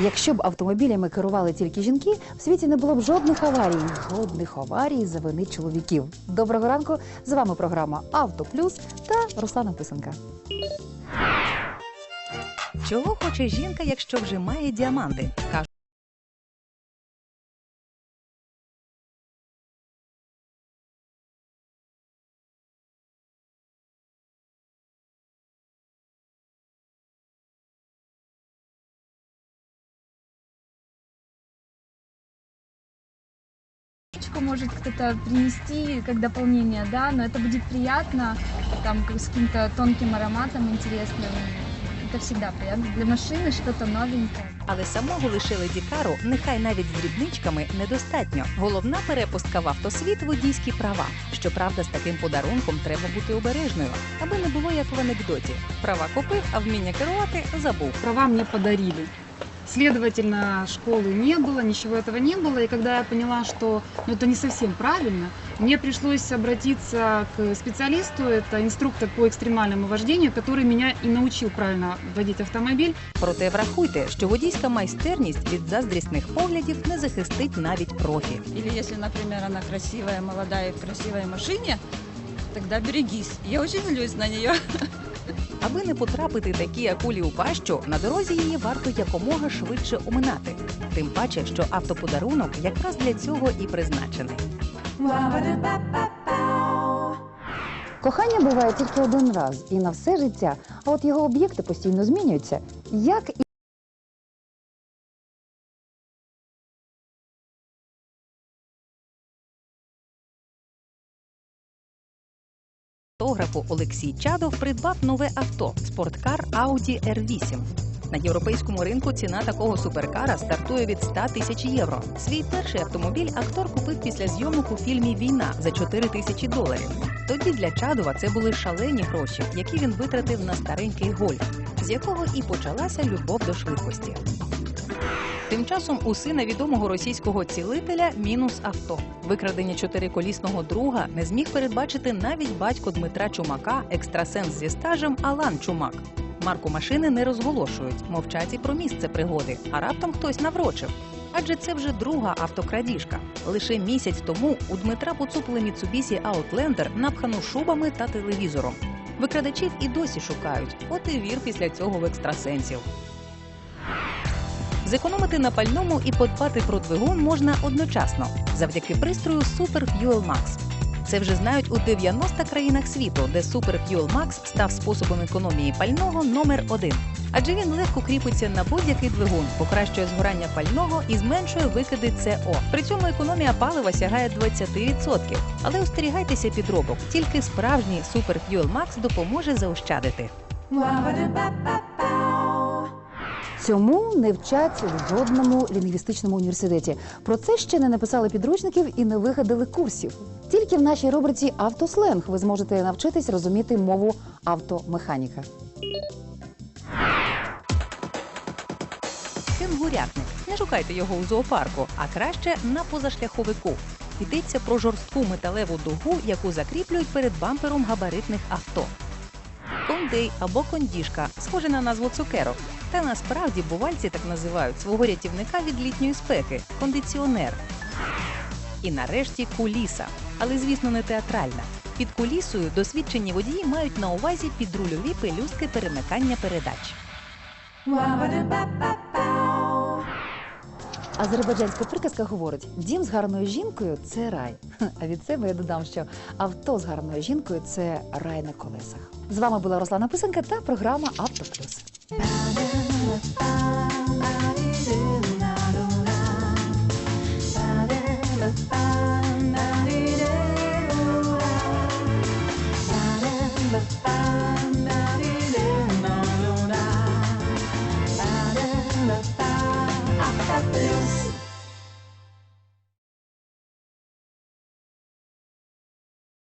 Якщо б автомобілями керували тільки жінки, в світі не було б жодних аварій, жодних аварій за вини чоловіків. Доброго ранку! З вами програма Авто Плюс та Руслана Писанка. Чого хоче жінка, якщо вже має діаманти? Кажуть, Птичку может кто-то принести как дополнение, да, но это будет приятно, там как с каким-то тонким ароматом интересным. Это всегда приятно. Для машины что-то новенькое. але самого лише леді Кару, нехай навіть з дрібничками, недостатньо. Головна перепустка в автосвіт водійські права. Щоправда, з таким подарунком треба бути обережною, аби не було як в анекдоті. Права купив, а вміння керувати забув. права мне подарили. Следовательно, школы не было, ничего этого не было. И когда я поняла, что ну, это не совсем правильно, мне пришлось обратиться к специалисту, это инструктор по экстремальному вождению, который меня и научил правильно водить автомобиль. Проте врахуйте, що водійська майстерність від заздрісних поглядів не захистить навіть профі. Или если, например, она красивая, молодая и в красивой машине, тогда берегись. Я очень злюсь на нее. Аби не потрапити такі акулі у пащу, на дорозі її варто якомога швидше оминати. Тим паче, що автоподарунок якраз для цього і призначений. Кохання буває тільки один раз і на все життя, а от його об'єкти постійно змінюються. Як Фотографу Олексій Чадов придбав нове авто спорткар Audi R8. На європейському ринку ціна такого суперкара стартує від 100 тисяч євро. Свій перший автомобіль актор купив після зйомок у фільмі Війна за 4 тисячі доларів. Тоді для Чадова це були шалені гроші, які він витратив на старенький гольф, з якого і почалася любов до швидкості. Тим часом у сина відомого російського цілителя мінус авто. Викрадення чотириколісного друга не зміг передбачити навіть батько Дмитра Чумака, екстрасенс зі стажем Алан Чумак. Марку машини не розголошують, мовчать і про місце пригоди, а раптом хтось наврочив. Адже це вже друга автокрадіжка. Лише місяць тому у Дмитра поцупили Mitsubishi Outlander, напхану шубами та телевізором. Викрадачів і досі шукають, от і вір після цього в екстрасенсів. Зекономити на пальному і подбати про двигун можна одночасно завдяки пристрою Super Fuel Max. Це вже знають у 90 країнах світу, де Super Fuel Max став способом економії пального номер один. Адже він легко кріпиться на будь-який двигун, покращує згорання пального і зменшує викиди СО. При цьому економія палива сягає 20%. Але остерігайтеся підробок. Тільки справжній Super Fuel Max допоможе заощадити. Цьому не вчать в жодному лінгвістичному університеті. Про це ще не написали підручників і не вигадали курсів. Тільки в нашій рубриці Автосленг ви зможете навчитись розуміти мову автомеханіка. Кенгурятник. Не шукайте його у зоопарку, а краще на позашляховику. Йдеться про жорстку металеву дугу, яку закріплюють перед бампером габаритних авто. Кондей або кондішка схоже на назву цукерок. Та насправді бувальці так називають свого рятівника від літньої спеки кондиціонер. І нарешті куліса, але звісно не театральна. Під кулісою досвідчені водії мають на увазі підрульові пелюстки перемикання передач. Азербайджанська приказка говорить: дім з гарною жінкою це рай. А від себе я додам, що авто з гарною жінкою це рай на колесах. З вами була Руслана Писанка та програма Авто Ba-da-ba-ba.